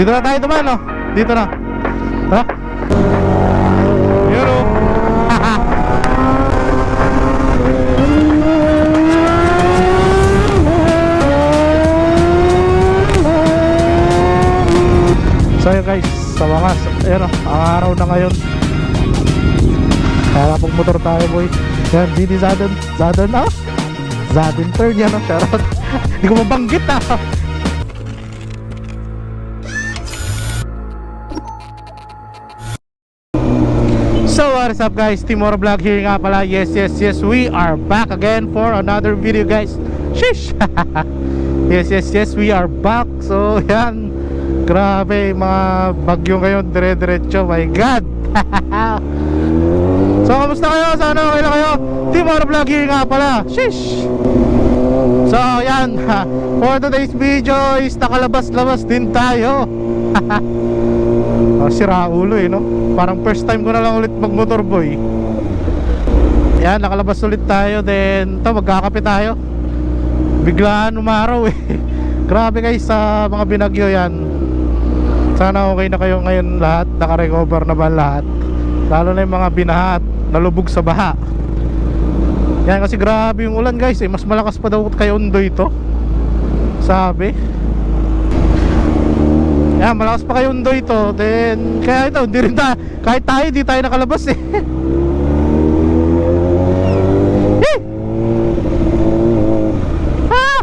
Dito na tayo dumaan, no? Dito na. Yun, oh. So yun guys, sa wakas, ayun oh, ang araw na ngayon. Kaya pag motor tayo boy. Yan, GD Zadon, Zadon na. Zadon turn yan oh, charot. Hindi ko mabanggit ah. What is up guys, Timor Vlog here nga pala Yes, yes, yes, we are back again for another video guys Shish! yes, yes, yes, we are back So yan, grabe mga bagyo ngayon dire-diretso My God! so kamusta kayo? Sana okay lang kayo? Timor Vlog here nga pala Shish! So yan, for today's video is nakalabas-labas din tayo Oh, sira ulo eh, no? Parang first time ko na lang ulit magmotor boy. Yan, nakalabas ulit tayo. Then, to magkakape tayo. Biglaan umaraw eh. Grabe guys sa mga binagyo yan. Sana okay na kayo ngayon lahat. Naka-recover na ba lahat? Lalo na yung mga binaha at nalubog sa baha. Yan kasi grabe yung ulan guys eh. Mas malakas pa daw kay Undoy ito. Sabi. Yan, malakas pa kayo undo ito. Then, kaya ito, hindi rin tayo, kahit tayo, di tayo nakalabas eh. Eh! Ah!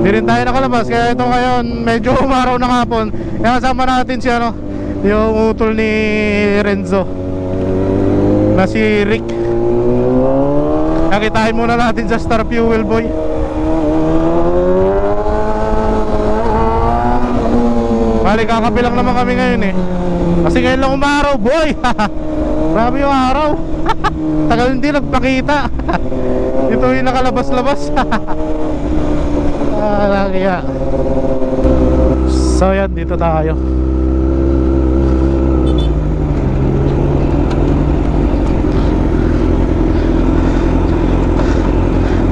Hindi rin tayo nakalabas. Kaya ito ngayon, medyo umaraw ng hapon. Kaya kasama natin si ano, yung utol ni Renzo. Na si Rick. Nakitain muna natin sa Star Fuel Boy. Bali, kakape lang naman kami ngayon eh. Kasi ngayon lang umaraw, boy! Grabe yung araw. Tagal hindi nagpakita. Ito yung nakalabas-labas. ah, kaya. So yan, dito tayo.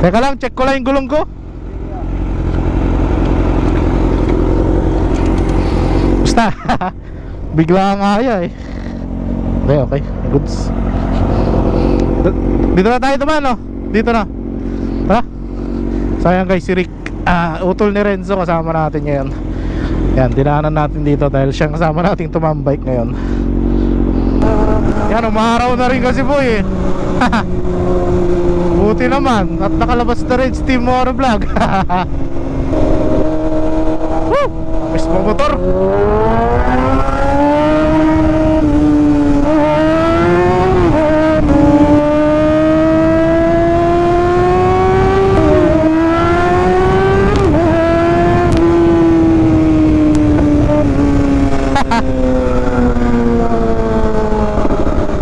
Teka lang, check ko lang yung gulong ko. Bigla nga kaya eh. Okay okay. Goods. Dito na tayo dumaan no? Dito na. Tara. Sayang guys si Rick ah, Utol ni Renzo kasama natin ngayon. Yan dinaanan natin dito Dahil siya kasama nating tumambike ngayon. Yan umaraw na rin kasi po eh. Buti naman At nakalabas na rin si Team Moro Vlog. Woo! Mismo motor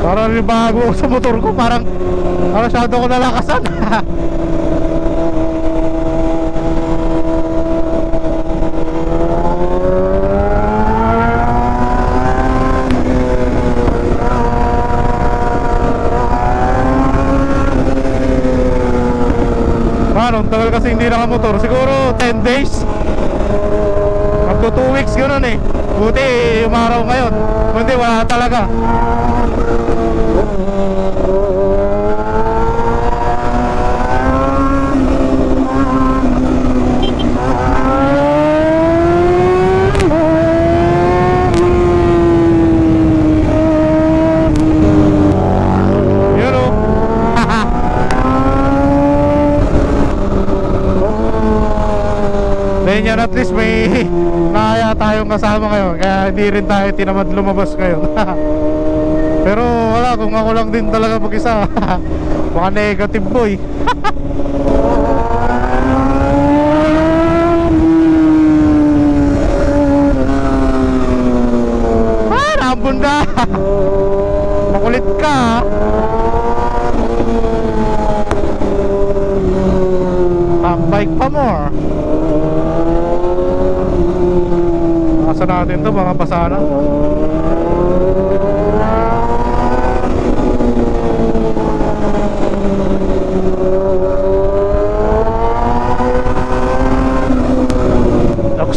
Parang rin bago sa motor ko Parang masyado ko nalakasan Paano? Ang tagal kasi hindi nakamotor. Siguro 10 days. Up to 2 weeks gano'n eh. Buti umaraw ngayon. Kundi wala talaga. Yun o. Then yan at least may kaya tayong kasama ngayon Kaya hindi rin tayo tinamad lumabas ngayon. Pero wala kung ako lang din talaga mag-isa Baka negative boy. Ah, naambon ka. Makulit ka. Tambike pa more Asa natin to mga pasana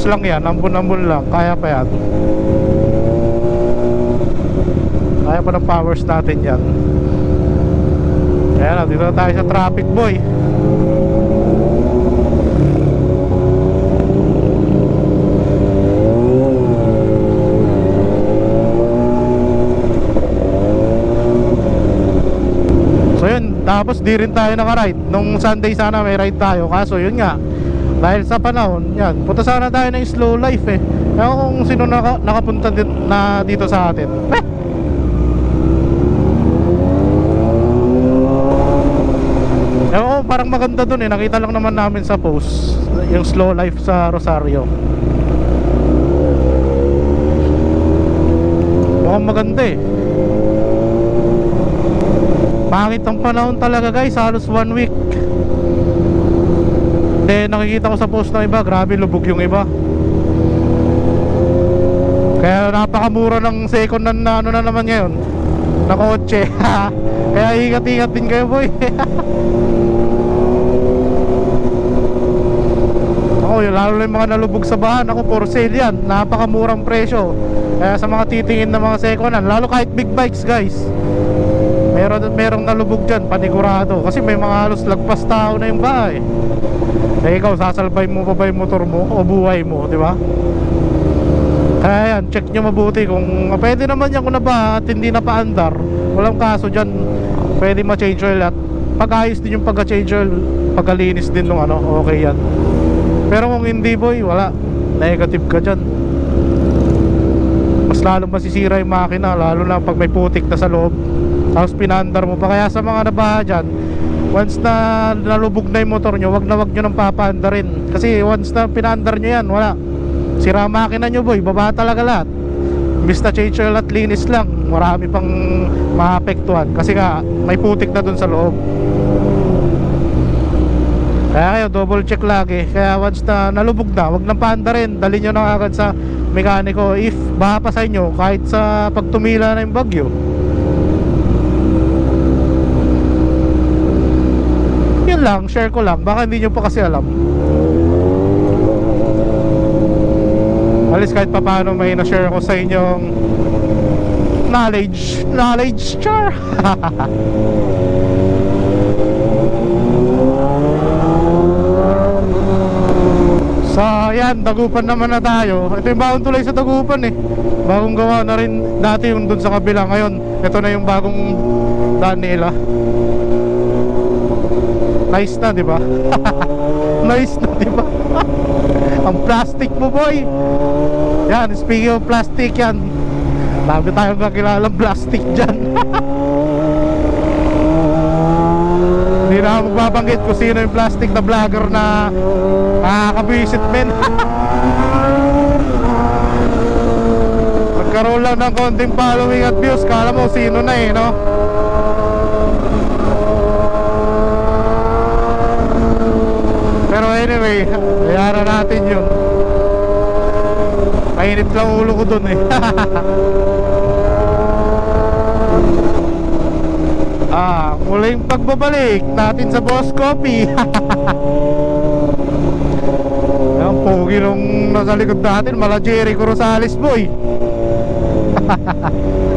lang yan, ambon-ambon lang, kaya pa yan. Kaya pa ng powers natin yan. Ayan dito na tayo sa traffic boy. So yun, tapos di rin tayo naka-ride. Nung Sunday sana may ride tayo. Kaso yun nga Dahil sa panahon, yan Punta sana tayo ng slow life eh. Ewan kung sino naka, nakapunta din, na dito sa atin. Eh! Ewan ko, parang maganda dun eh. Nakita lang naman namin sa post Yung slow life sa Rosario. Mukhang maganda eh Pangit ang panahon talaga guys, halos one week. Eh nakikita ko sa post ng iba, grabe lubog yung iba. Kaya napakamura ng second na, na ano na naman ngayon. Na kotse. Kaya ingat-ingat din kayo boy. Ako yun, lalo na yung mga nalubog sa bahan. Ako for sale yan, napakamurang presyo. Kaya sa mga titingin ng mga second hand Lalo kahit big bikes guys Meron merong nalubog diyan, panigurado kasi may mga halos lagpas tao na yung bahay. Eh ikaw sasalbay mo pa ba yung motor mo o buhay mo, di ba? Kaya yan, check nyo mabuti kung ah, pwede naman yan kung naba at hindi na paandar. Walang kaso dyan, pwede ma-change oil at pag-ayos din yung pagka-change oil, pagkalinis din nung ano, okay yan. Pero kung hindi boy, wala. Negative ka dyan. Mas lalo masisira yung makina, lalo na pag may putik na sa loob tapos pinandar mo pa. Kaya sa mga nabaha dyan once na nalubog na yung motor nyo wag na wag nyo nang papaandarin. Kasi once na pinandar nyo yan wala. Sira makina nyo boy. Baba talaga lahat. Na change oil at linis lang. Marami pang maapektuhan. Kasi nga may putik na dun sa loob. Kaya kayo double check lagi. Kaya once na nalubog na wag nang paandarin. Dali nyo na agad sa mekaniko. If baha pa sa inyo kahit sa pagtumila na yung bagyo lang, share ko lang. Baka hindi nyo pa kasi alam. Alis kahit pa paano may na-share ako sa inyong knowledge. Knowledge char! So yan, Dagupan naman na tayo. Ito yung bagong tulay sa Dagupan eh. Bagong gawa na rin dati yung dun sa kabila. Ngayon, ito na yung bagong daan nila Nice na, di ba? nice na, di ba? Ang plastic mo, boy. Yan, speaking of plastic yan. Dami tayong kakilalang plastic dyan. Hindi na ako magbabanggit kung sino yung plastic na vlogger na nakakabisit men. Nagkaroon lang ng konting following at views. Kala mo sino na eh, no? Pero anyway, bayaran natin yun. Mainit lang ulo ko dun eh. Ah, muling pagbabalik natin sa Boss Coffee. Ang pogi nung nasa likod natin Mala Jericho Rosales boy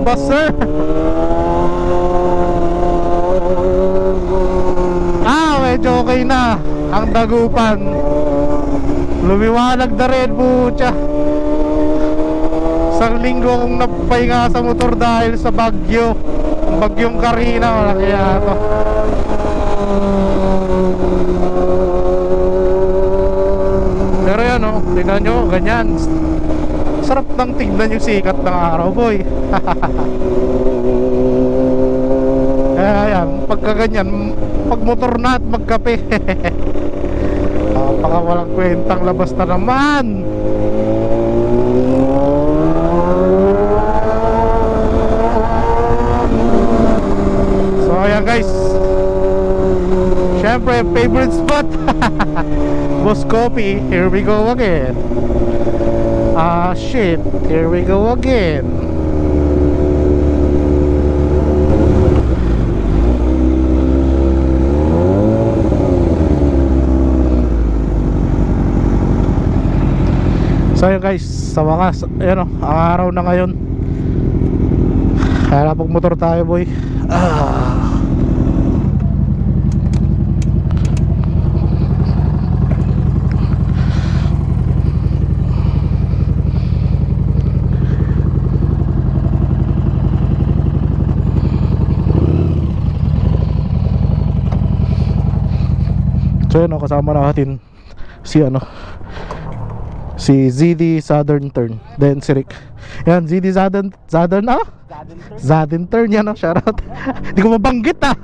Bomba sir! Ah, medyo okay na ang dagupan. Lumiwanag na rin, butya. Isang linggo kong napahinga sa motor dahil sa bagyo. Bagyong Karina, malaki yato. Pero yan oh, tingnan nyo, ganyan sarap ng tignan yung sikat ng araw boy. Kaya yan pagka pag motor na at magkape. Napaka ah, walang kwentang labas na naman. So ayan guys. Syempre favorite spot. Boss Coffee here we go again. Ah, shit. Here we go again. So yun guys, sa wakas, ayan o, ang araw na ngayon. Kaya pag motor tayo boy. Ah. So yun kasama natin si ano si ZD Southern Turn then si Rick. Yan ZD Southern Southern ah? Southern Turn. Yan oh shoutout. Hindi ko mabanggit ah.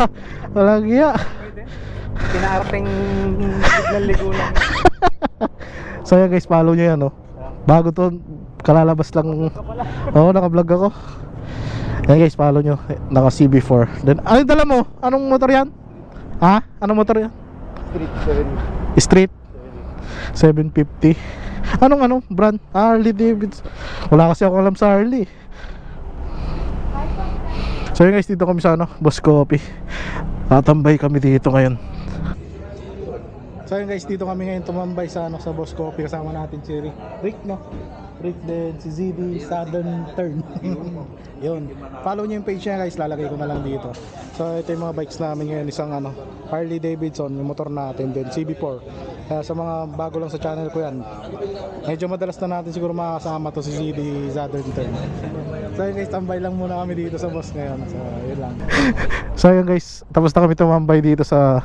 Walang iya. Pinaarating signal lang. so yan guys follow nyo yan oh bago to kalalabas lang. Oo naka-vlog ako. Yan guys follow nyo. Naka CB4 then ano dala mo? Anong motor yan? Ha? Anong motor yan Street 7. Street? 750 Anong ano brand? Harley Davidson. Wala kasi ako alam sa Harley. So yun guys dito kami sa ano Boss Coffee Tatambay kami dito ngayon. So yun guys dito kami ngayon tumambay sa ano sa Boss Coffee Kasama natin si Rick no? Rick din si ZD Southern Turn. Yun. Follow nyo yung page niya guys. Lalagay ko na lang dito. So ito yung mga bikes namin ngayon. Isang ano Harley Davidson Yung motor natin Then CB4 Kaya sa mga bago lang sa channel ko yan Medyo madalas na natin siguro makakasama to si ZD Southern Turn. So yun guys tambay lang muna kami dito sa boss ngayon. So yun lang. So yun guys. Tapos na kami tumambay dito sa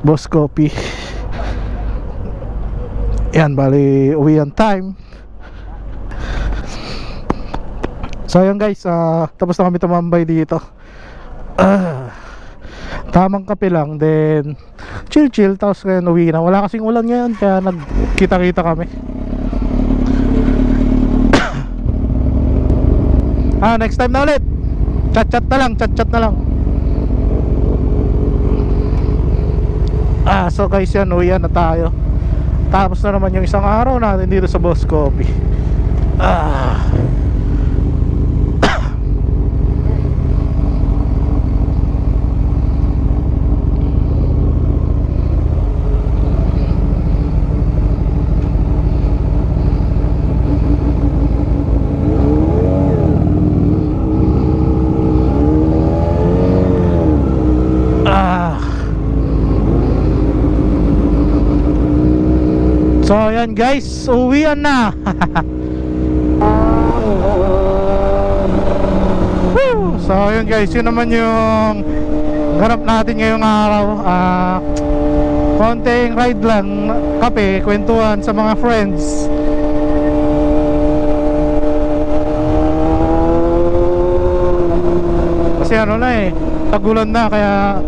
Boss Coffee yan, bali uwian time. So ayun guys, ah, tapos na kami tumambay dito. Ah, tamang kape lang, then chill chill, tapos ngayon uwi na. Wala kasing ulan ngayon, kaya nagkita-kita kami. ah, next time na ulit. Chat-chat na lang, chat-chat na lang. Ah, so guys yan, uwian na tayo. Tapos na naman yung isang araw natin dito sa Boss Coffee. Ah. So ayan guys, uwian na. Woo! so ayan guys, yun naman yung ganap natin ngayong araw. Ah, konting ride lang, kape, kwentuhan sa mga friends. Kasi ano na eh, tagulan na kaya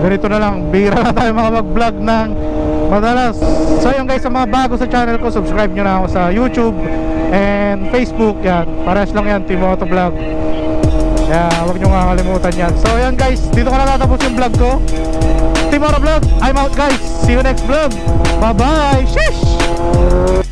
ganito na lang, bira na tayo mga mag-vlog ng madalas. So yun guys, sa mga bago sa channel ko, subscribe nyo na ako sa YouTube and Facebook yan. Parehas lang yan, Team Vlog. Kaya huwag nyo kakalimutan yan. So yan guys, dito ko na tatapos yung vlog ko. Team Vlog, I'm out guys. See you next vlog. Bye bye. Shish!